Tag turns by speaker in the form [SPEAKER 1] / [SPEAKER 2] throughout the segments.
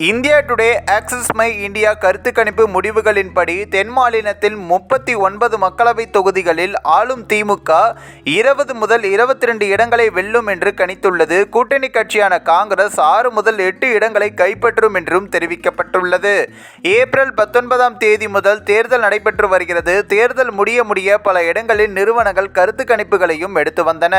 [SPEAKER 1] India Today Axis My India கருத்து கணிப்பு முடிவுகளின்படி தென் மாநிலத்தில் முப்பத்தி ஒன்பது மக்களவைத் தொகுதிகளில் ஆளும் திமுக இருபது முதல் இருபத்தி ரெண்டு இடங்களை வெல்லும் என்று கணித்துள்ளது. கூட்டணி கட்சியான காங்கிரஸ் ஆறு முதல் எட்டு இடங்களை கைப்பற்றும் என்றும் தெரிவிக்கப்பட்டுள்ளது. ஏப்ரல் பத்தொன்பதாம் தேதி முதல் தேர்தல் நடைபெற்று வருகிறது. தேர்தல் முடிய முடிய பல இடங்களில் நிறுவனங்கள் கருத்து கணிப்புகளையும் எடுத்து வந்தன.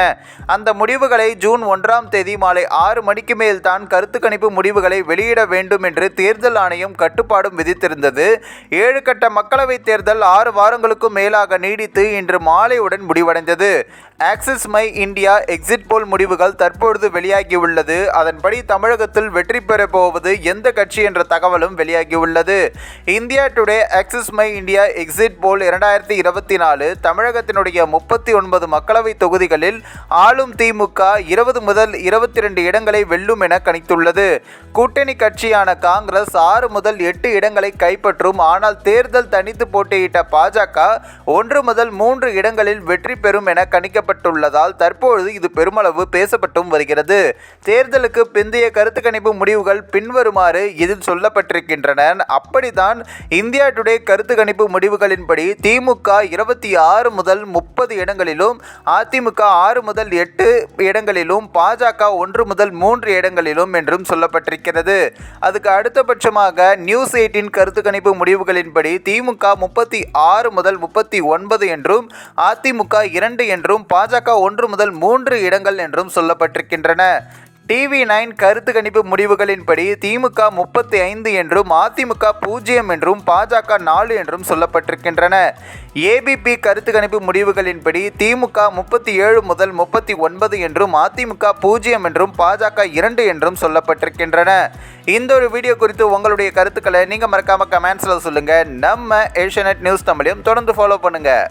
[SPEAKER 1] அந்த முடிவுகளை ஜூன் ஒன்றாம் தேதி மாலை ஆறு மணிக்கு மேல் தான் கருத்து கணிப்பு முடிவுகளை வெளியிட வேண்டும் வேண்டும் என்று தேர்தல் ஆணையம் கட்டுப்பாடும் விதித்திருந்தது. ஏழு கட்ட மக்களவைத் தேர்தல் ஆறு வாரங்களுக்கும் மேலாக நீடித்து இன்று மாலையுடன் முடிவடைந்தது. Axis My India exit poll முடிவுகள் தற்பொழுது வெளியாகியுள்ளது. அதன்படி தமிழகத்தில் வெற்றி பெறப் போவது எந்த கட்சி என்ற தகவலும் வெளியாகியுள்ளது. India Today Axis My India exit poll இரண்டாயிரத்தி இருபத்தி நாலு தமிழகத்தினுடைய முப்பத்தி ஒன்பது மக்களவை தொகுதிகளில் ஆளும் திமுக இருபது முதல் இருபத்தி ரெண்டு இடங்களை வெல்லும் என கணித்துள்ளது. கூட்டணி கட்சியான காங்கிரஸ் ஆறு முதல் எட்டு இடங்களை கைப்பற்றும். ஆனால் தேர்தல் தனித்து போட்டியிட்ட பாஜக ஒன்று முதல் மூன்று இடங்களில் வெற்றி பெறும் என கணிக்கப்பட்டுள்ளதால் தற்பொழுது இது பெருமளவு பேசப்பட்டும் வருகிறது. தேர்தலுக்கு பிந்தைய கருத்து கணிப்பு முடிவுகள் பின்வருமாறு இதில் சொல்லப்பட்டிருக்கின்றன. அப்படித்தான் இந்தியா டுடே கருத்து கணிப்பு முடிவுகளின்படி திமுக இருபத்தி ஆறு முதல் முப்பது இடங்களிலும் அதிமுக ஆறு முதல் எட்டு இடங்களிலும் பாஜக ஒன்று முதல் மூன்று இடங்களிலும் என்றும் சொல்லப்பட்டிருக்கிறது. அதுக்கு அடுத்தபட்சமாக நியூஸ் எயிட்டின் கருத்து கணிப்பு முடிவுகளின்படி திமுக முப்பத்தி ஆறு முதல் முப்பத்தி ஒன்பது என்றும் அதிமுக இரண்டு என்றும் பாஜக ஒன்று முதல் மூன்று இடங்கள் என்றும் சொல்லப்பட்டிருக்கின்றன. டிவி நைன் கருத்து கணிப்பு முடிவுகளின்படி திமுக முப்பத்தி ஐந்து என்றும் அதிமுக பூஜ்ஜியம் என்றும் பாஜக நாலு என்றும் சொல்லப்பட்டிருக்கின்றன. ஏபிபி கருத்து கணிப்பு முடிவுகளின்படி திமுக முப்பத்தி ஏழு முதல் முப்பத்தி ஒன்பது என்றும் அதிமுக பூஜ்ஜியம் என்றும் பாஜக இரண்டு என்றும் சொல்லப்பட்டிருக்கின்றன. இந்த ஒரு வீடியோ குறித்து உங்களுடைய கருத்துக்களை நீங்கள் மறக்காமல் கமெண்ட்ஸில் சொல்லுங்கள் நம்ம ஏஷியநெட் நியூஸ் தமிழையும் தொடர்ந்து ஃபாலோ பண்ணுங்கள்